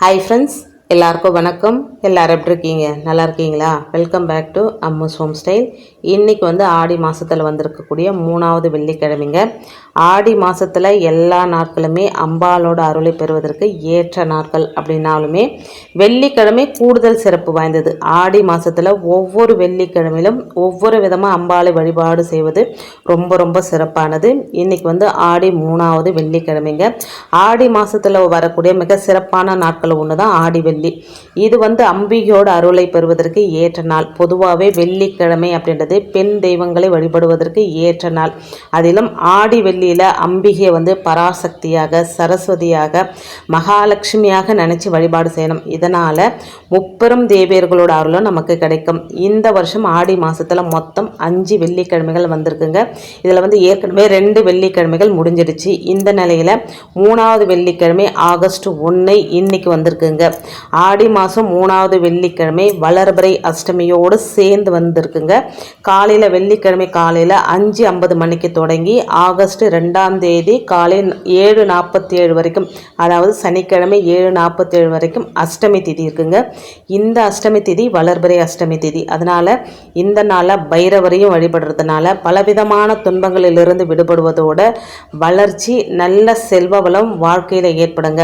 Hi friends எல்லாருக்கும் வணக்கம். எல்லாரும் எப்படி இருக்கீங்க? நல்லா இருக்கீங்களா? Welcome back to Ammu's home style இன்றைக்கி வந்து ஆடி மாதத்தில் வந்திருக்கக்கூடிய மூணாவது வெள்ளிக்கிழமைங்க. ஆடி மாதத்தில் எல்லா நாட்களுமே அம்பாளோட அருளை பெறுவதற்கு ஏற்ற நாட்கள் அப்படின்னாலுமே வெள்ளிக்கிழமை கூடுதல் சிறப்பு வாய்ந்தது. ஆடி மாதத்தில் ஒவ்வொரு வெள்ளிக்கிழமையிலும் ஒவ்வொரு விதமாக அம்பாளை வழிபாடு செய்வது ரொம்ப ரொம்ப சிறப்பானது. இன்றைக்கி வந்து ஆடி மூணாவது வெள்ளிக்கிழமைங்க. ஆடி மாதத்தில் வரக்கூடிய மிக சிறப்பான நாட்கள் ஒன்று தான் ஆடி வெள்ளி. இது வந்து அம்பிகையோட அருளை பெறுவதற்கு ஏற்ற நாள். பொதுவாகவே வெள்ளிக்கிழமை அப்படின்றது பெண் தெய்வங்களை வழிபடுவதற்கு ஏற்ற நாள். அதிலும் ஆடி வெள்ளியில் அம்பிகையை வந்து பராசக்தியாக சரஸ்வதியாக மகாலட்சுமியாக நினச்சி வழிபாடு செய்யணும். இதனால் முப்பெரும் தேவியர்களோட அருளும் நமக்கு கிடைக்கும். இந்த வருஷம் ஆடி மாதத்தில் மொத்தம் அஞ்சு வெள்ளிக்கிழமைகள் வந்திருக்குங்க. இதில் வந்து ஏற்கனவே ரெண்டு வெள்ளிக்கிழமைகள் முடிஞ்சிடுச்சு. இந்த நிலையில் மூணாவது வெள்ளிக்கிழமை ஆகஸ்ட் ஒன்று இன்னைக்கு வந்திருக்குங்க. ஆடி மாதம் மூணாவது வெள்ளிக்கிழமை வளர்பிறை அஷ்டமியோடு சேர்ந்து வந்திருக்குங்க. காலையில் வெள்ளிக்கிழமை காலையில் அஞ்சு ஐம்பது மணிக்கு தொடங்கி ஆகஸ்ட் ரெண்டாம் தேதி காலை ஏழு நாற்பத்தி ஏழு வரைக்கும் அதாவது சனிக்கிழமை ஏழு நாற்பத்தேழு வரைக்கும் அஷ்டமி திதி இருக்குங்க. இந்த அஷ்டமி திதி வளர்பிறை அஷ்டமி திதி. அதனால் இந்த நாளில் பைரவரையும் வழிபடுறதுனால பலவிதமான துன்பங்களிலிருந்து விடுபடுவதோட வளர்ச்சி நல்ல செல்வ வளம் வாழ்க்கையில் ஏற்படுங்க.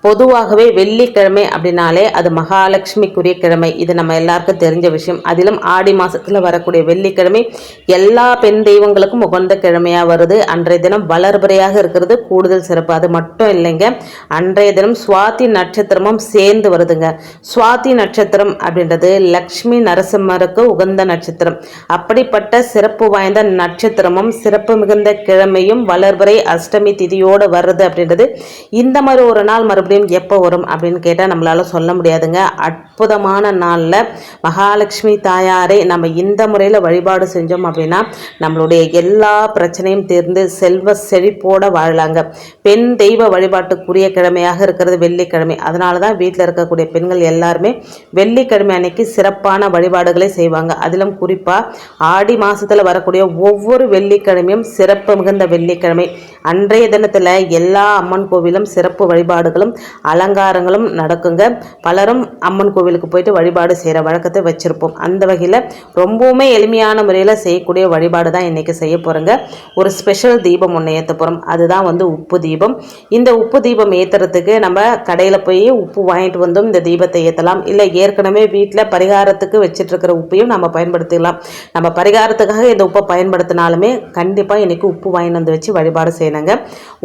பொதுவாகவே வெள்ளிக்கிழமை அப்படின்னாலே அது மகாலட்சுமிக்குரிய கிழமை. இது நம்ம எல்லாருக்கும் தெரிஞ்ச விஷயம். அதிலும் ஆடி மாதத்தில் வரக்கூடிய வெள்ளிக்கிழமை எல்லா பெண் தெய்வங்களுக்கும் உகந்த கிழமையாக வருது. அன்றைய தினம் வளர்பறையாக இருக்கிறது. கூடுதல் சிறப்பு. அது மட்டும் இல்லைங்க. அன்றைய தினம் சுவாதி நட்சத்திரமும் சேர்ந்து வருதுங்க. சுவாதி நட்சத்திரம் அப்படின்றது லக்ஷ்மி நரசிம்மருக்கு உகந்த நட்சத்திரம். அப்படிப்பட்ட சிறப்பு வாய்ந்த நட்சத்திரமும் சிறப்பு மிகுந்த கிழமையும் வளர்பறை அஷ்டமி திதியோடு வருது அப்படின்றது. இந்த மாதிரி ஒரு நாள் மறுபடியும் மறுபடியும் எப்போ வரும் அப்படின்னு கேட்டால் நம்மளால் சொல்ல முடியாதுங்க. அற்புதமான நாளில் மகாலட்சுமி தாயாரை நம்ம இந்த முறையில் வழிபாடு செஞ்சோம் அப்படின்னா நம்மளுடைய எல்லா பிரச்சனையும் தீர்ந்து செல்வ செழிப்போடு வாழலாங்க. பெண் தெய்வ வழிபாட்டுக்குரிய கிழமையாக இருக்கிறது வெள்ளிக்கிழமை. அதனால தான் வீட்டில் இருக்கக்கூடிய பெண்கள் எல்லாருமே வெள்ளிக்கிழமை அன்னைக்கு சிறப்பான வழிபாடுகளை செய்வாங்க. அதிலும் குறிப்பாக ஆடி மாதத்தில் வரக்கூடிய ஒவ்வொரு வெள்ளிக்கிழமையும் சிறப்பு மிகுந்த வெள்ளிக்கிழமை. அன்றைய தினத்தில் எல்லா அம்மன் கோவிலும் சிறப்பு வழிபாடுகளும் அலங்காரங்களும் நடக்குங்க. பலரும் அம்மன் கோவிலுக்கு போயிட்டு வழிபாடு செய்கிற வழக்கத்தை வச்சுருப்போம். அந்த வகையில் ரொம்பவுமே எளிமையான முறையில் செய்யக்கூடிய வழிபாடு தான் இன்றைக்கி செய்ய போகிறோங்க ஒரு ஸ்பெஷல் தீபம் ஒன்று ஏற்ற போகிறோம் அதுதான் வந்து உப்பு தீபம். இந்த உப்பு தீபம் ஏற்றுறதுக்கு நம்ம கடையில் போய் உப்பு வாங்கிட்டு வந்தும் இந்த தீபத்தை ஏற்றலாம் இல்லை ஏற்கனவே வீட்டில் பரிகாரத்துக்கு வச்சிட்ருக்கிற உப்பையும் நம்ம பயன்படுத்திக்கலாம். நம்ம பரிகாரத்துக்காக இந்த உப்பை பயன்படுத்தினாலுமே கண்டிப்பாக இன்றைக்கி உப்பு வாங்கிட்டு வந்து வச்சு வழிபாடு செய்யணும் செய்யணுங்க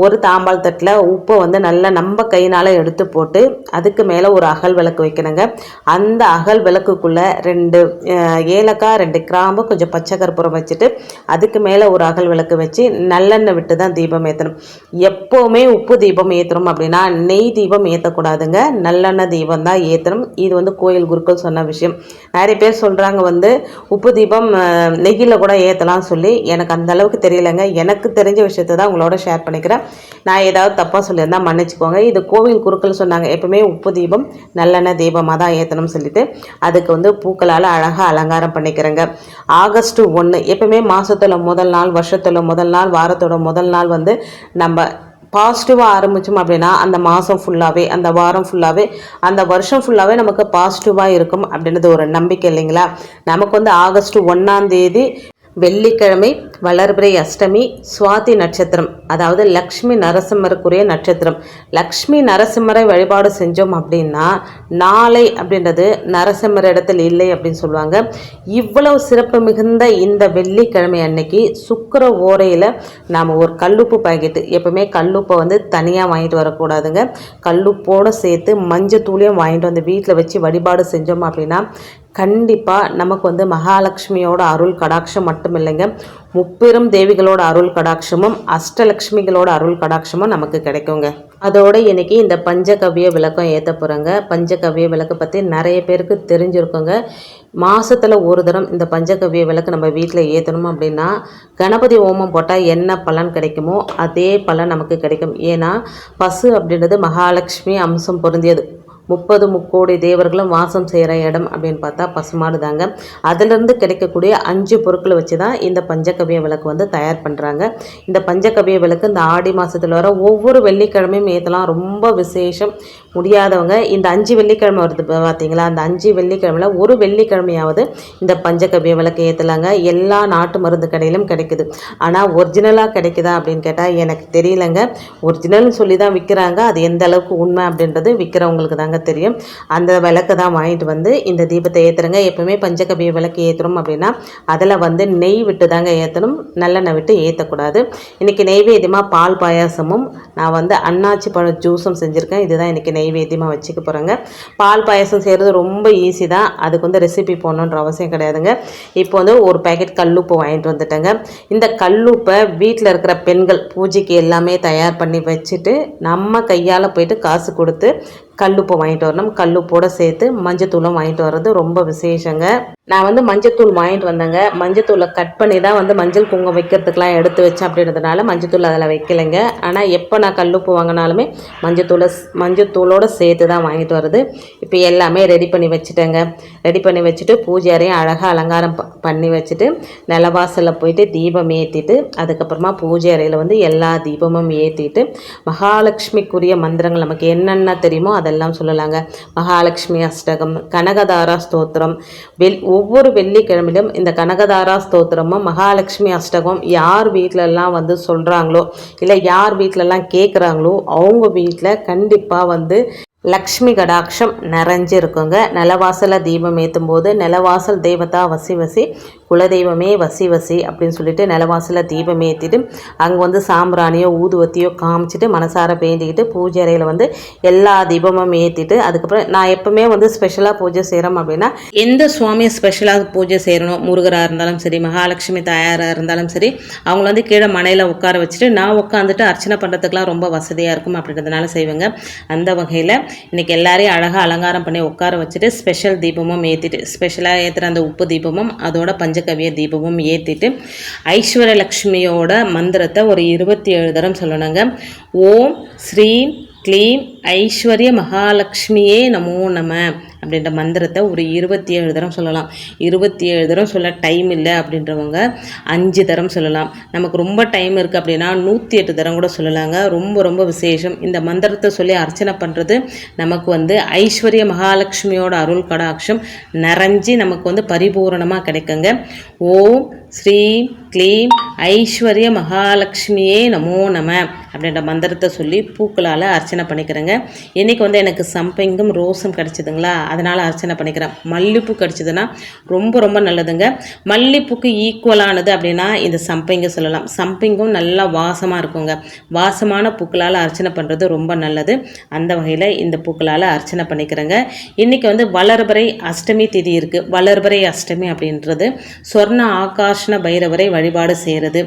ஒரு தாம்பால் தட்டில் உப்பை வந்து நல்லா நம்ம கையினால் எடுத்து போட்டு அதுக்கு மேலே ஒரு அகல் விளக்கு வைக்கணுங்க. அந்த அகல் விளக்குக்குள்ளே ரெண்டு ஏலக்காய் ரெண்டு கிராம்பு கொஞ்சம் பச்சை கற்பூரம் வச்சுட்டு அதுக்கு மேலே ஒரு அகல் விளக்கு வச்சு நல்லெண்ணெய் விட்டு தான் தீபம் ஏற்றணும் எப்போவுமே உப்பு தீபம் ஏற்றணும் அப்படின்னா நெய் தீபம் ஏற்றக்கூடாதுங்க நல்லெண்ணெய் தீபம் தான் ஏற்றணும் இது வந்து கோயில் குருக்கள் சொன்ன விஷயம். நிறைய பேர் சொல்கிறாங்க வந்து உப்பு தீபம் நெய்யில் கூட ஏற்றலாம் சொல்லி. எனக்கு அந்த அளவுக்கு தெரியலைங்க. எனக்கு தெரிஞ்ச விஷயத்தை தான் உங்களோட ஷேர் பண்ணிக்கிறேன். நான் ஏதாவது தப்பாக சொல்லியிருந்தால் மன்னிச்சுக்கோங்க. இது கோவில் கோவில் குருக்கள் சொன்னாங்க. எப்பவுமே உப்பு தீபம் நல்லெண்ணெய் தீபமாக தான் ஏற்றணும்னு சொல்லிட்டு அதுக்கு வந்து பூக்களால் அழகாக அலங்காரம் பண்ணிக்கிறேங்க. ஆகஸ்ட் ஒன்று எப்பவுமே மாதத்தில் முதல் நாள் வருஷத்தில் முதல் நாள் வாரத்தோட முதல் நாள் வந்து நம்ம பாசிட்டிவாக ஆரம்பித்தோம் அப்படின்னா அந்த மாதம் ஃபுல்லாகவே அந்த வாரம் ஃபுல்லாகவே அந்த வருஷம் ஃபுல்லாகவே நமக்கு பாசிட்டிவாக இருக்கும் அப்படின்றது ஒரு நம்பிக்கை இல்லைங்களா? நமக்கு வந்து ஆகஸ்ட் ஒன்றாம் தேதி வெள்ளிக்கிழமை வளர்பிறை அஷ்டமி சுவாதி நட்சத்திரம் அதாவது லக்ஷ்மி நரசிம்மருக்குரிய நட்சத்திரம். லக்ஷ்மி நரசிம்மரை வழிபாடு செஞ்சோம் அப்படின்னா நாளை அப்படின்றது நரசிம்மர் இடத்தில் இல்லை அப்படின்னு சொல்லுவாங்க. இவ்வளவு சிறப்பு மிகுந்த இந்த வெள்ளிக்கிழமை அன்னைக்கு சுக்கர ஓரையில் நாம் ஒரு கல்லுப்பு பாக்கெட்டு எப்பவுமே கல்லுப்பை வந்து தனியாக வாங்கிட்டு வரக்கூடாதுங்க. கல்லுப்போடு சேர்த்து மஞ்சள் தூளியும் வாங்கிட்டு வந்து வீட்டில் வச்சு வழிபாடு செஞ்சோம் அப்படின்னா கண்டிப்பாக நமக்கு வந்து மகாலட்சுமியோட அருள் கடாட்சம் மட்டும் இல்லைங்க முப்பெரும் தேவிகளோட அருள் கடாட்சமும் அஷ்டலக்ஷ்மிகளோட அருள் கடாட்சமும் நமக்கு கிடைக்குங்க. அதோட இன்னைக்கு இந்த பஞ்சகவ்ய விளக்கம் ஏற்ற போகிறோங்க பஞ்சகவ்ய விளக்கை பற்றி நிறைய பேருக்கு தெரிஞ்சிருக்குங்க. மாதத்தில் ஒரு தரம் இந்த பஞ்சகவ்ய விளக்கு நம்ம வீட்டில் ஏற்றணும் அப்படின்னா கணபதி ஓமம் போட்டால் என்ன பலன் கிடைக்குமோ அதே பலன் நமக்கு கிடைக்கும். ஏன்னா பசு அப்படின்றது மகாலட்சுமி அம்சம் பொருந்தியது. முப்பது முக்கோடி தேவர்களும் வாசம் செய்கிற இடம் அப்படின்னு பார்த்தா பசுமாடு தாங்க. அதிலிருந்து கிடைக்கக்கூடிய அஞ்சு பொருட்களை வச்சு தான் இந்த பஞ்சகவிய விளக்கு வந்து தயார் பண்ணுறாங்க இந்த பஞ்சகவிய விளக்கு இந்த ஆடி மாதத்தில் வர ஒவ்வொரு வெள்ளிக்கிழமையும் ஏற்றலாம் ரொம்ப விசேஷம். முடியாதவங்க இந்த அஞ்சு வெள்ளிக்கிழமை வருது பார்த்தீங்களா அந்த அஞ்சு வெள்ளிக்கிழமையில் ஒரு வெள்ளிக்கிழமையாவது இந்த பஞ்சகவிய விளக்கு ஏற்றலாங்க எல்லா நாட்டு மருந்து கடையிலும் கிடைக்குது. ஆனால் ஒரிஜினலாக கிடைக்குதா அப்படின்னு கேட்டால் எனக்கு தெரியலங்க. ஒரிஜினல்னு சொல்லி தான் விற்கிறாங்க அது எந்த அளவுக்கு உண்மை அப்படின்றது விற்கிறவங்களுக்கு தாங்க தெரியும். அந்த விளக்கு தான் வாங்கிட்டு வந்து இந்த தீபத்தை ஏற்றுறங்க எப்பவுமே பஞ்சகவிய விளக்கு ஏற்றுறோம் அப்படின்னா அதில் வந்து நெய் விட்டு தாங்க ஏற்றணும் நல்லெண்ணெய் விட்டு ஏற்றக்கூடாது இன்றைக்கி நெய்வேத்தியமாக பால் பாயாசமும் நான் வந்து அன்னாச்சி பழம் ஜூஸும் செஞ்சுருக்கேன். இதுதான் இன்றைக்கி நெய்வேத்தியமாக வச்சுக்க போகிறேங்க பால் பாயாசம் செய்கிறது ரொம்ப ஈஸி தான். அதுக்கு வந்து ரெசிபி போடணுன்ற அவசியம் கிடையாதுங்க. இப்போ வந்து ஒரு பேக்கெட் கல்லுப்பு வாங்கிட்டு வந்துட்டேங்க. இந்த கல்லுப்பை வீட்டில் இருக்கிற பெண்கள் பூஜைக்கு எல்லாமே தயார் பண்ணி வச்சுட்டு நம்ம கையால் போயிட்டு காசு கொடுத்து கல்லுப்பு வாங்கிட்டு வரணும். கல்லுப்போட சேர்த்து மஞ்சத்தூளும் வாங்கிட்டு வர்றது ரொம்ப விசேஷங்க. நான் வந்து மஞ்சத்தூள் வாங்கிட்டு வந்தேங்க. மஞ்சத்தூளை கட் பண்ணி தான் வந்து மஞ்சள் குங்குமம் வைக்கிறதுக்கெலாம் எடுத்து வச்சேன் அப்படின்றதுனால மஞ்சத்தூள் அதில் வைக்கலைங்க. ஆனால் எப்போ நான் கல்லுப்பு வாங்கினாலுமே மஞ்சத்தூளை ஸ்- மஞ்சத்தூளோட சேர்த்து தான் வாங்கிட்டு வருது இப்போ எல்லாமே ரெடி பண்ணி வச்சுட்டேங்க. ரெடி பண்ணி வச்சுட்டு பூஜை அறையும் அழகாக அலங்காரம் ப- பண்ணி வச்சுட்டு நிலவாசலில் போயிட்டு தீபம் ஏற்றிட்டு அதுக்கப்புறமா பூஜை அறையில் வந்து எல்லா தீபமும் ஏற்றிட்டு மகாலட்சுமிக்குரிய மந்திரங்கள் நமக்கு என்னென்ன தெரியுமோ அதெல்லாம் சொல்லலாங்க. மகாலட்சுமி அஷ்டகம் கனகதாரா ஸ்தோத்திரம் வெல் ஒவ்வொரு வெள்ளிக்கிழமையிலும் இந்த கனகதாரா ஸ்தோத்திரமும் மகாலட்சுமி அஷ்டகம் யார் வீட்டிலலாம் வந்து சொல்கிறாங்களோ இல்லை யார் வீட்டிலலாம் கேட்குறாங்களோ அவங்க வீட்டில் கண்டிப்பாக வந்து லக்ஷ்மி கடாட்சம் நிறைஞ்சு இருக்குங்க நிலவாசல தீபம் ஏற்றும் போது நிலவாசல் தெய்வத்தா வசி வசி குலதெய்வமே வசி வசி அப்படின்னு சொல்லிட்டு நிலவாசல தீபம் ஏற்றிட்டு அங்கே வந்து சாம்பிராணியோ ஊதுவத்தியோ காமிச்சிட்டு மனசார வேண்டிக்கிட்டு பூஜை அறையில் வந்து எல்லா தீபமும் ஏற்றிட்டு அதுக்கப்புறம் நான் எப்பவுமே வந்து ஸ்பெஷலாக பூஜை செய்கிறோம் அப்படின்னா எந்த சுவாமியை ஸ்பெஷலாக பூஜை செய்யணும் முருகராக இருந்தாலும் சரி மகாலட்சுமி தாயாராக இருந்தாலும் சரி அவங்கள வந்து கீழே மனையில் உட்கார வச்சுட்டு நான் உட்காந்துட்டு அர்ச்சனை பண்ணுறதுக்குலாம் ரொம்ப வசதியாக இருக்கும் அப்படின்றதுனால செய்வேங்க. அந்த வகையில் இன்றைக்கி எல்லாரையும் அழகாக அலங்காரம் பண்ணி உட்கார வச்சுட்டு ஸ்பெஷல் தீபமும் ஏற்றிட்டு ஸ்பெஷலாக ஏற்றுற அந்த உப்பு தீபமும் அதோட பஞ்சகவிய தீபமும் ஏற்றிட்டு ஐஸ்வர்யலக்ஷ்மியோட மந்திரத்தை ஒரு இருபத்தி ஏழு தரம் சொல்லணுங்க. ஓம் ஸ்ரீ க்ளீம் ஐஸ்வர்ய மகாலட்சுமியே நமோ நம. அப்படின்ற மந்திரத்தை ஒரு இருபத்தி ஏழு தரம் சொல்லலாம். இருபத்தி ஏழு தரம் சொல்ல டைம் இல்லை அப்படின்றவங்க அஞ்சு தரம் சொல்லலாம். நமக்கு ரொம்ப டைம் இருக்குது அப்படின்னா நூற்றி எட்டு தரம் கூட சொல்லலாங்க. ரொம்ப ரொம்ப விசேஷம். இந்த மந்திரத்தை சொல்லி அர்ச்சனை பண்ணுறது நமக்கு வந்து ஐஸ்வர்ய மகாலட்சுமியோட அருள் கடாட்சம் நிறைஞ்சி நமக்கு வந்து பரிபூரணமாக கிடைக்குங்க. ஓம் ஸ்ரீ க்ளீம் ஐஸ்வர்ய மகாலட்சுமியே நமோ நம அப்படின்ற மந்திரத்தை சொல்லி பூக்களால் அர்ச்சனை பண்ணிக்கிறேங்க. இன்றைக்கி வந்து எனக்கு சம்பங்கும் ரோஸும் கிடச்சிதுங்களா? அதனால் அர்ச்சனை பண்ணிக்கிறேன். மல்லிப்பூ கடிச்சதுன்னா ரொம்ப ரொம்ப நல்லதுங்க. மல்லிப்பூக்கு ஈக்குவலானது அப்படின்னா இந்த சம்பைங்க சொல்லலாம். சம்பைங்கும் நல்லா வாசமாக இருக்குங்க. வாசமான பூக்களால் அர்ச்சனை பண்ணுறது ரொம்ப நல்லது. அந்த வகையில் இந்த பூக்களால் அர்ச்சனை பண்ணிக்கிறேங்க. இன்றைக்கி வந்து வளர்பறை அஷ்டமி திதி இருக்குது வளர்பறை அஷ்டமி அப்படின்றது சொர்ண ஆகாஷ்ண பைரவரை வழிபாடு செய்கிறது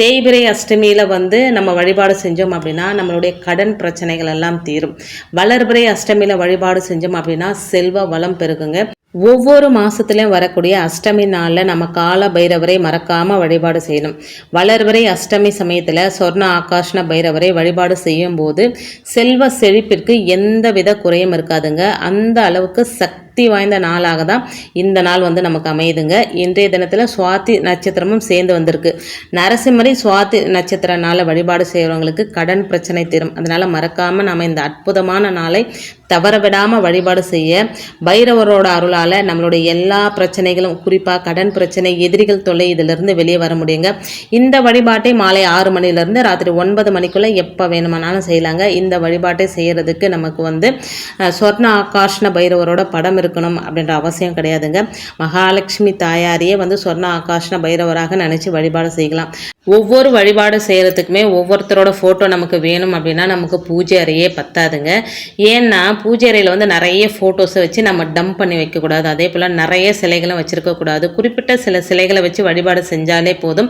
தேய்பிரை அஷ்டமியில் வந்து நம்ம வழிபாடு செஞ்சோம் அப்படின்னா நம்மளுடைய கடன் பிரச்சனைகள் எல்லாம் தீரும். வளர்பிறை அஷ்டமியில் வழிபாடு செஞ்சோம் அப்படின்னா செல் செல்வ வளம் பெருகுங்க. ஒவ்வொரு மாசத்துலயும் வரக்கூடிய அஷ்டமி நாளில் நம்ம கால பைரவரை மறக்காம வழிபாடு செய்யணும். வளர்வரை அஷ்டமி சமயத்தில் சொர்ண ஆகாஷ்ண பைரவரை வழிபாடு செய்யும் போது செல்வ செழிப்பிற்கு எந்தவித குறையும் இருக்காதுங்க. அந்த அளவுக்கு சக்தி சக்தி வாய்ந்த நாளாக தான் இந்த நாள் வந்து நமக்கு அமையுதுங்க. இன்றைய தினத்தில் சுவாதி நட்சத்திரமும் சேர்ந்து வந்திருக்கு. நரசிம்மரி சுவாதி நட்சத்திர நாளை வழிபாடு செய்கிறவங்களுக்கு கடன் பிரச்சனை தீரும். அதனால் மறக்காமல் நம்ம இந்த அற்புதமான நாளை தவற விடாமல் வழிபாடு செய்ய பைரவரோட அருளால் நம்மளுடைய எல்லா பிரச்சனைகளும் குறிப்பாக கடன் பிரச்சனை எதிரிகள் தொல்லை இதிலிருந்து வெளியே வர முடியுங்க. இந்த வழிபாட்டை மாலை ஆறு மணிலேருந்து ராத்திரி ஒன்பது மணிக்குள்ளே எப்போ வேணுமானாலும் செய்யலாங்க. இந்த வழிபாட்டை செய்கிறதுக்கு நமக்கு வந்து சொர்ண ஆகாஷ்ண பைரவரோட படம் இருக்கணும் அப்படின்ற அவசியம் கிடையாதுங்க. மகாலட்சுமி தாயாரையே வந்து சொர்ண ஆகாஷ்ண பைரவராக நினைச்சு வழிபாடு செய்யலாம். ஒவ்வொரு வழிபாடு செய்கிறதுக்குமே ஒவ்வொருத்தரோட ஃபோட்டோ நமக்கு வேணும் அப்படின்னா நமக்கு பூஜை அறையே பத்தாதுங்க. ஏன்னா பூஜை அறையில் வந்து நிறைய ஃபோட்டோஸை வச்சு நம்ம டம்ப் பண்ணி வைக்கக்கூடாது. அதே போல் நிறைய சிலைகளும் வச்சுருக்கக்கூடாது குறிப்பிட்ட சில சிலைகளை வச்சு வழிபாடு செஞ்சாலே போதும்.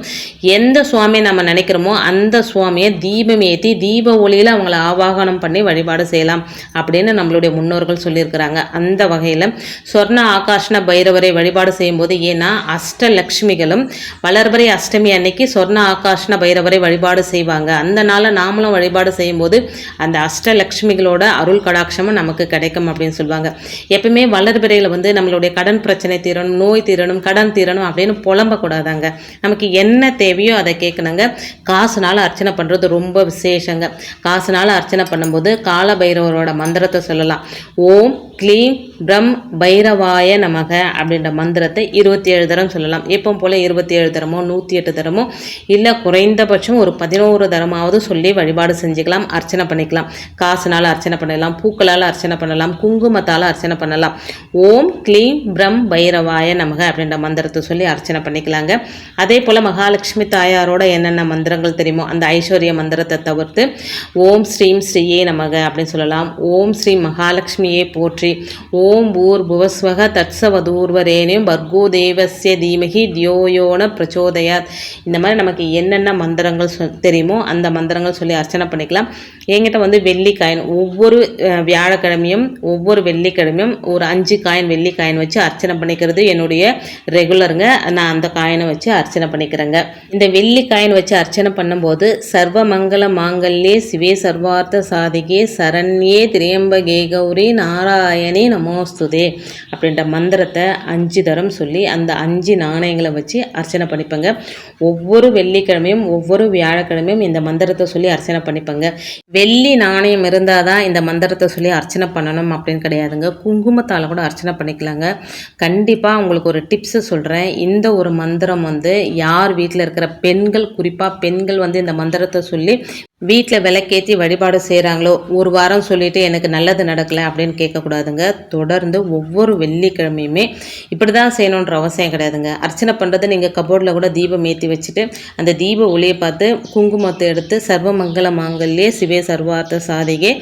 எந்த சுவாமியை நம்ம நினைக்கிறோமோ அந்த சுவாமியை தீபம் ஏற்றி தீப ஒளியில் அவங்கள ஆவாகனம் பண்ணி வழிபாடு செய்யலாம் அப்படின்னு நம்மளுடைய முன்னோர்கள் சொல்லியிருக்கிறாங்க. அந்த வகையில் சொர்ண ஆகாஷ்ண பைரவரை வழிபாடு செய்யும்போது ஏன்னா அஷ்டலக்ஷ்மிகளும் வளர்பறை அஷ்டமி அன்னைக்கு சொர்ண ஆகாஷ்ண பைரவரை வழிபாடு செய்வாங்க. அந்த நாளில் நாமளும் வழிபாடு செய்யும்போது அந்த அஷ்டலக்ஷ்மிகளோட அருள் கடாட்சமும் நமக்கு கிடைக்கும் அப்படின்னு சொல்லுவாங்க எப்பவுமே வளர்பிறையில் வந்து நம்மளுடைய கடன் பிரச்சனை தீரணும் நோய் தீரணும் கடன் தீரணும் அப்படின்னு புலம்பக்கூடாதாங்க நமக்கு என்ன தேவையோ அதை கேட்கணுங்க காசுனால அர்ச்சனை பண்ணுறது ரொம்ப விசேஷங்க. காசுனால அர்ச்சனை பண்ணும்போது கால பைரவரோட மந்திரத்தை சொல்லலாம். ஓம் க்ளீம் பிரம் பைரவாய நமக அப்படின்ற மந்திரத்தை இருபத்தி ஏழு தரம் சொல்லலாம். எப்போ போல் இருபத்தி ஏழு தரமோ நூற்றி எட்டு தரமோ இல்லை குறைந்தபட்சம் ஒரு பதினோரு தரமாவது சொல்லி வழிபாடு செஞ்சுக்கலாம் அர்ச்சனை பண்ணிக்கலாம். காசுனால் அர்ச்சனை பண்ணலாம் பூக்களால் அர்ச்சனை பண்ணலாம் குங்குமத்தால் அர்ச்சனை பண்ணலாம். ஓம் க்ளீம் பிரம் பைரவாய நமக அப்படின்ற மந்திரத்தை சொல்லி அர்ச்சனை பண்ணிக்கலாங்க. அதே போல் மகாலட்சுமி தாயாரோட என்னென்ன மந்திரங்கள் தெரியுமோ அந்த ஐஸ்வர்ய மந்திரத்தை தவிர்த்து ஓம் ஸ்ரீம் ஸ்ரீயே நமக அப்படின்னு சொல்லலாம். ஓம் ஸ்ரீ மகாலட்சுமியே போற்றி. ஓம் பூர் புவஸ்வக தட்சவதூர்வரேனையும் பர்கோ தேவசிய தீமகி தியோயோன பிரச்சோதயாத். இந்த மாதிரி நமக்கு என்னென்ன மந்திரங்கள் சொ தெரியுமோ அந்த மந்திரங்கள் சொல்லி அர்ச்சனை பண்ணிக்கலாம். என்கிட்ட வந்து வெள்ளி காயின் ஒவ்வொரு வியாழக்கிழமையும் ஒவ்வொரு வெள்ளிக்கிழமையும் ஒரு அஞ்சு காயின் வெள்ளி காயின் வச்சு அர்ச்சனை பண்ணிக்கிறது என்னுடைய ரெகுலருங்க. நான் அந்த காயினை வச்சு அர்ச்சனை பண்ணிக்கிறேங்க. இந்த வெள்ளி காயின் வச்சு அர்ச்சனை பண்ணும்போது சர்வ மங்கள மாங்கல்யே சிவே சர்வார்த்த சாதிகே சரண்யே திரியம்பகே கௌரி நாராயணி நமோஸ்துதே அப்படின்ற மந்திரத்தை அஞ்சு தரம் சொல்லி அந்த அஞ்சு நாணயங்களை வச்சு அர்ச்சனை பண்ணிப்பேங்க. ஒவ்வொரு வெள்ளி வெள்ளிக்கிழமையும் ஒவ்வொரு வியாழக்கிழமையும் இந்த மந்திரத்தை சொல்லி அர்ச்சனை பண்ணிப்பேங்க. வெள்ளி நாணயம் இருந்தால் தான் இந்த மந்திரத்தை சொல்லி அர்ச்சனை பண்ணணும் அப்படின்னு கிடையாதுங்க. குங்குமத்தால் கூட அர்ச்சனை பண்ணிக்கலாங்க. கண்டிப்பாக உங்களுக்கு ஒரு டிப்ஸு சொல்கிறேன் இந்த ஒரு மந்திரம் வந்து யார் வீட்டில் இருக்கிற பெண்கள் குறிப்பாக பெண்கள் வந்து இந்த மந்திரத்தை சொல்லி வீட்டில் விளக்கேற்றி வழிபாடு செய்கிறாங்களோ ஒரு வாரம் சொல்லிட்டு எனக்கு நல்லது நடக்கலை அப்படின்னு கேட்கக்கூடாதுங்க. தொடர்ந்து ஒவ்வொரு வெள்ளிக்கிழமையுமே இப்படி தான் செய்யணுன்ற அவசியம் கிடையாதுங்க. அர்ச்சனை பண்ணுறது நீங்கள் கபோர்டில் கூட தீபம் ஏற்றி வச்சுட்டு அந்த தீப ஒளியை பார்த்து குங்குமத்தை எடுத்து சர்வமங்கல மாங்கல்யே சிவே சர்வார்த்த சாதிகே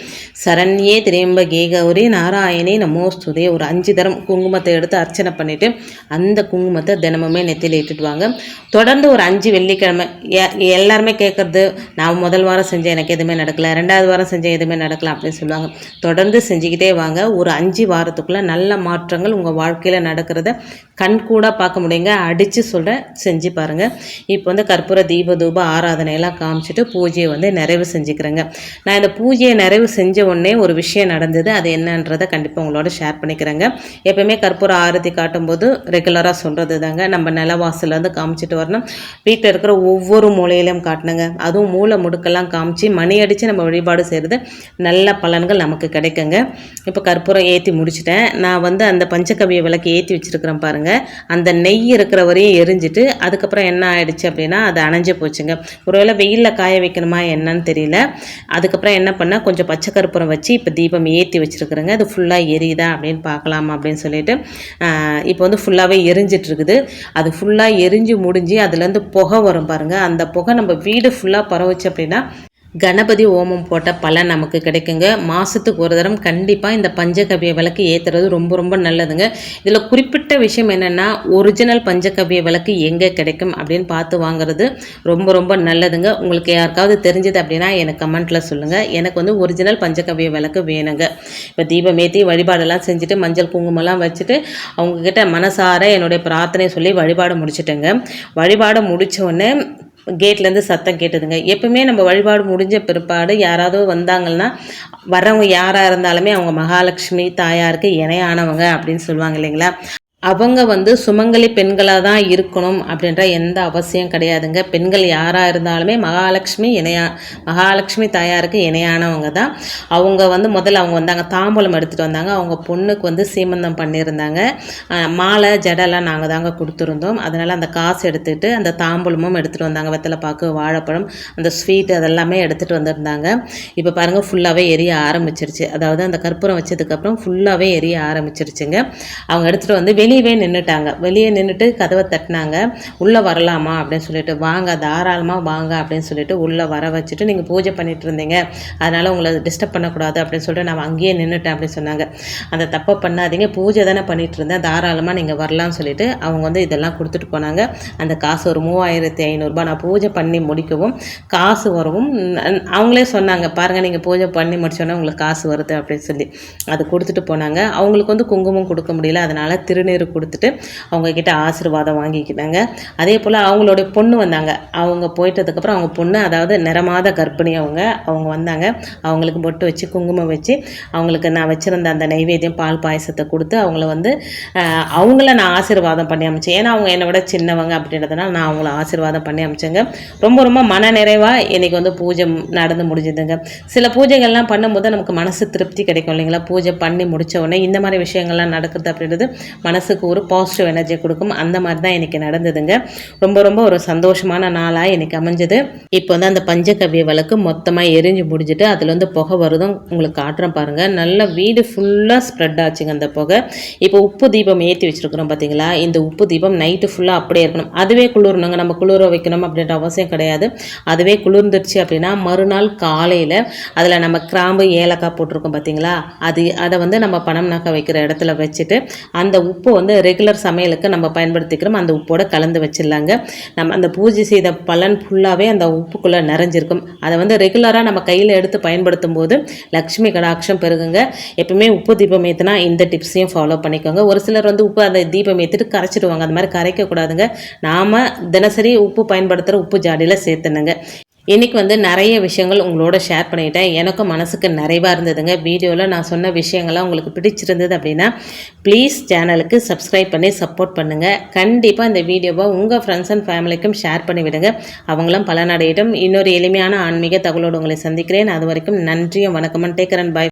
சரண்யே திரியம்பகே கௌரி நாராயணி நமோஸ்துதே ஒரு அஞ்சு தரம் குங்குமத்தை எடுத்து அர்ச்சனை பண்ணிவிட்டு அந்த குங்குமத்தை தினமுமே நெத்தியில் இட்டுட்டு வாங்க. தொடர்ந்து ஒரு அஞ்சு வெள்ளிக்கிழமை எ- எல்லாருமே கேட்குறது நான் முதல் வாரம் செஞ்சேன் எனக்கு எதுவுமே நடக்கலை. ரெண்டாவது வாரம் செஞ்சேன் எதுவுமே நடக்கல அப்படின்னு சொல்லுவாங்க. தொடர்ந்து செஞ்சுக்கிட்டே வாங்க. ஒரு அஞ்சு வாரத்துக்குள்ளே நல்ல மாற்றங்கள் உங்கள் வாழ்க்கையில் நடக்கிறத கண்கூடாக பார்க்க முடியுங்க. அடித்து சொல்கிறேன் செஞ்சு பாருங்கள் இப்போ வந்து கற்பூர தீப தூப ஆராதனையெல்லாம் காமிச்சிட்டு பூஜையை வந்து நிறைவு செஞ்சுக்கிறேங்க. நான் இந்த பூஜையை நிறைவு செஞ்ச உடனே ஒரு விஷயம் நடந்தது. அது என்னன்றதை கண்டிப்பாக உங்களோட ஷேர் பண்ணிக்கிறேங்க. எப்போயுமே கற்பூர ஆரத்தி காட்டும்போது ரெகுலராக சொல்கிறது தாங்க நம்ம நிலவாசலேருந்து காமிச்சிட்டு வரணும். வீட்டில் இருக்கிற ஒவ்வொரு மூலையிலையும் காட்டணுங்க. அதுவும் மூளை முடுக்கெல்லாம் காமிச்சு மணி அடித்து நம்ம வழிபாடு செய்கிறது நல்ல பலன்கள் நமக்கு கிடைக்குங்க. இப்போ கற்பூரம் ஏற்றி முடிச்சிட்டேன். நான் வந்து அந்த பஞ்சகவிய விளக்கு ஏற்றி வச்சுருக்கிறேன் பாருங்கள் அந்த நெய் இருக்கிற வரையும் எரிஞ்சிட்டு அதுக்கப்புறம் என்ன ஆயிடுச்சு அப்படின்னா அது அணைஞ்சு போச்சுங்க. ஒருவேளை வெயிலில் காய வைக்கணுமா என்னன்னு தெரியல. அதுக்கப்புறம் என்ன பண்ணால் கொஞ்சம் பச்சை கற்பூரம் வச்சு இப்போ தீபம் ஏற்றி வச்சுருக்குறேங்க. அது ஃபுல்லாக எரியுதா அப்படின்னு பார்க்கலாம் அப்படின்னு சொல்லிட்டு இப்போ வந்து ஃபுல்லாகவே எரிஞ்சிட்ருக்குது அது ஃபுல்லாக எரிஞ்சு முடிஞ்சு அதுலேருந்து புகை வரும் பாருங்கள் அந்த புகை நம்ம வீடு ஃபுல்லாக பரவுச்சு அப்படின்னா கணபதி ஓமம் போட்ட பலன் நமக்கு கிடைக்குங்க. மாதத்துக்கு ஒரு தரம் கண்டிப்பாக இந்த பஞ்சகவிய விளக்கு ஏற்றுறது ரொம்ப ரொம்ப நல்லதுங்க. இதில் குறிப்பிட்ட விஷயம் என்னென்னா ஒரிஜினல் பஞ்சகவிய விளக்கு எங்கே கிடைக்கும் அப்படின்னு பார்த்து வாங்குறது ரொம்ப ரொம்ப நல்லதுங்க. உங்களுக்கு யாருக்காவது தெரிஞ்சது அப்படின்னா எனக்கு கமெண்ட்டில் சொல்லுங்கள் எனக்கு வந்து ஒரிஜினல் பஞ்சகவிய விளக்கு வேணுங்க. இப்போ தீபம் ஏற்றி வழிபாடெல்லாம் செஞ்சுட்டு மஞ்சள் குங்குமம்லாம் வச்சுட்டு அவங்கக்கிட்ட மனசார என்னுடைய பிரார்த்தனை சொல்லி வழிபாடு முடிச்சுட்டேங்க. வழிபாடு முடிச்ச கேட்லேருந்து சத்தம் கேட்டதுங்க. எப்பவுமே நம்ம வழிபாடு முடிஞ்ச பிற்பாடு யாராவது வந்தாங்கன்னா வர்றவங்க யாராக இருந்தாலுமே அவங்க மகாலட்சுமி தாயாருக்கு இணையானவங்க அப்படின்னு சொல்லுவாங்க இல்லைங்களா? அவங்க வந்து சுமங்கலி பெண்களாக தான் இருக்கணும் அப்படின்ற எந்த அவசியம் கிடையாதுங்க. பெண்கள் யாராக இருந்தாலுமே மகாலட்சுமி இணையா மகாலட்சுமி தாயாருக்கு இணையானவங்க தான் அவங்க வந்து முதல்ல அவங்க வந்தாங்க தாம்பூலம் எடுத்துகிட்டு வந்தாங்க. அவங்க பொண்ணுக்கு வந்து சீமந்தம் பண்ணியிருந்தாங்க. மாலை ஜடெல்லாம் நாங்கள் தாங்க கொடுத்துருந்தோம். அதனால் அந்த காசு எடுத்துகிட்டு அந்த தாம்பூலமும் எடுத்துகிட்டு வந்தாங்க. வெத்தலை பாக்கு வாழைப்பழம் அந்த ஸ்வீட் அதெல்லாமே எடுத்துகிட்டு வந்திருந்தாங்க. இப்போ பாருங்கள் ஃபுல்லாகவே எரிய ஆரம்பிச்சிருச்சு. அதாவது அந்த கற்பூரம் வச்சதுக்கப்புறம் ஃபுல்லாகவே எரிய ஆரம்பிச்சிருச்சுங்க. அவங்க எடுத்துகிட்டு வந்து வெளியவே நின்றுட்டாங்க வெளியே நின்றுட்டு கதவை தட்டினாங்க. உள்ளே வரலாமா அப்படின்னு சொல்லிட்டு வாங்க தாராளமாக வாங்க அப்படின்னு சொல்லிட்டு உள்ளே வர வச்சுட்டு நீங்கள் பூஜை பண்ணிட்டு இருந்தீங்க. அதனால் உங்களை டிஸ்டர்ப் பண்ணக்கூடாது அப்படின்னு சொல்லிட்டு நான் அங்கேயே நின்றுட்டேன் அப்படின்னு சொன்னாங்க. அந்த தப்பை பண்ணாதீங்க. பூஜை தானே பண்ணிட்டு இருந்தேன். தாராளமாக நீங்கள் வரலாம்னு சொல்லிட்டு அவங்க வந்து இதெல்லாம் கொடுத்துட்டு போனாங்க. அந்த காசு ஒரு மூவாயிரத்தி ஐநூறுரூபா நான் பூஜை பண்ணி முடிக்கவும் காசு வரவும் அவங்களே சொன்னாங்க பாருங்கள் நீங்கள் பூஜை பண்ணி முடிச்சோன்னே உங்களுக்கு காசு வருது அப்படின்னு சொல்லி. அது கொடுத்துட்டு போனாங்க. அவங்களுக்கு வந்து குங்குமம் கொடுக்க முடியல. அதனால் திருநீர் பேர் கொடுத்துட்டு அவங்க கிட்ட ஆசீர்வாதம் வாங்கிக்கிட்டாங்க. அதே போல் அவங்களுடைய பொண்ணு வந்தாங்க. அவங்க போயிட்டதுக்கப்புறம் அவங்க பொண்ணு அதாவது நிறமாத கர்ப்பிணி அவங்க அவங்க வந்தாங்க. அவங்களுக்கு பொட்டு வச்சு குங்குமம் வச்சு அவங்களுக்கு நான் வச்சுருந்த அந்த நைவேத்தியம் பால் பாயசத்தை கொடுத்து அவங்கள வந்து அவங்கள நான் ஆசீர்வாதம் பண்ணி அமைச்சேன். ஏன்னா அவங்க என்னை விட சின்னவங்க அப்படின்றதுனால நான் அவங்கள ஆசீர்வாதம் பண்ணி அமைச்சேங்க. ரொம்ப ரொம்ப மன நிறைவாக இன்றைக்கி வந்து பூஜை நடந்து முடிஞ்சுதுங்க. சில பூஜைகள்லாம் பண்ணும்போது நமக்கு மனசு திருப்தி கிடைக்கும் இல்லைங்களா? பூஜை பண்ணி முடித்த உடனே இந்த மாதிரி விஷயங்கள்லாம் நடக்குது அப்படின்றது மனசு மனசுக்கு ஒரு பாசிட்டிவ் எனர்ஜி கொடுக்கும். அந்த மாதிரி தான் எனக்கு நடந்ததுங்க. ரொம்ப ரொம்ப ஒரு சந்தோஷமான நாளாக எனக்கு அமைஞ்சது. இப்போ வந்து அந்த பஞ்சகவ்ய விளக்கு மொத்தமாக எரிஞ்சு முடிஞ்சிட்டு அதுலேருந்து வந்து புகை வருதும். உங்களுக்கு காட்டுறேன் பாருங்கள் நல்ல வீடு ஃபுல்லாக ஸ்ப்ரெட் ஆச்சுங்க அந்த புகை. இப்போ உப்பு தீபம் ஏற்றி வச்சிருக்கிறோம் பார்த்தீங்களா இந்த உப்பு தீபம் நைட்டு ஃபுல்லாக அப்படியே இருக்கணும். அதுவே குளிரணுங்க. நம்ம குளிர வைக்கணும் அப்படின்ற அவசியம் கிடையாது. அதுவே குளிர்ந்துருச்சு அப்படின்னா மறுநாள் காலையில் அதில் நம்ம கிராம்பு ஏலக்காய் போட்டிருக்கோம் பார்த்தீங்களா அது அதை வந்து நம்ம பணம் நகை வைக்கிற இடத்துல வச்சுட்டு அந்த உப்பு வந்து ரெகுலர் சமையலுக்கு நம்ம பயன்படுத்திக்கிறோம். அந்த உப்போட கலந்து வச்சிடலாங்க. நம்ம அந்த பூஜை செய்த பலன் ஃபுல்லாகவே அந்த உப்புக்குள்ளே நிறைஞ்சிருக்கும். அதை வந்து ரெகுலராக நம்ம கையில் எடுத்து பயன்படுத்தும் போது லக்ஷ்மி கடாட்சம் பெருகுங்க. எப்பவுமே உப்பு தீபம் ஏற்றினா இந்த டிப்ஸையும் ஃபாலோ பண்ணிக்கோங்க. ஒரு சிலர் வந்து உப்பு அந்த தீபம் ஏற்றிட்டு கரைச்சிடுவாங்க. அந்த மாதிரி கரைக்கக்கூடாதுங்க. நாம் தினசரி உப்பு பயன்படுத்துகிற உப்பு ஜாடியில் சேர்த்துனுங்க இன்றைக்கி வந்து நிறைய விஷயங்கள் உங்களோட ஷேர் பண்ணிட்டேன். எனக்கும் மனசுக்கு நிறைவாக இருந்ததுங்க. வீடியோவில் நான் சொன்ன விஷயங்கள்லாம் உங்களுக்கு பிடிச்சிருந்தது அப்படின்னா ப்ளீஸ் சேனலுக்கு சப்ஸ்கிரைப் பண்ணி சப்போர்ட் பண்ணுங்கள் கண்டிப்பாக இந்த வீடியோவை உங்கள் ஃப்ரெண்ட்ஸ் அண்ட் ஃபேமிலிக்கும் ஷேர் பண்ணி விடுங்க. அவங்களும் பலனடையட்டும். இன்னொரு எளிமையான ஆன்மீக தகவலோடு உங்களை சந்திக்கிறேன். அது வரைக்கும் நன்றியும் வணக்கம் டேக்கரன் பாய்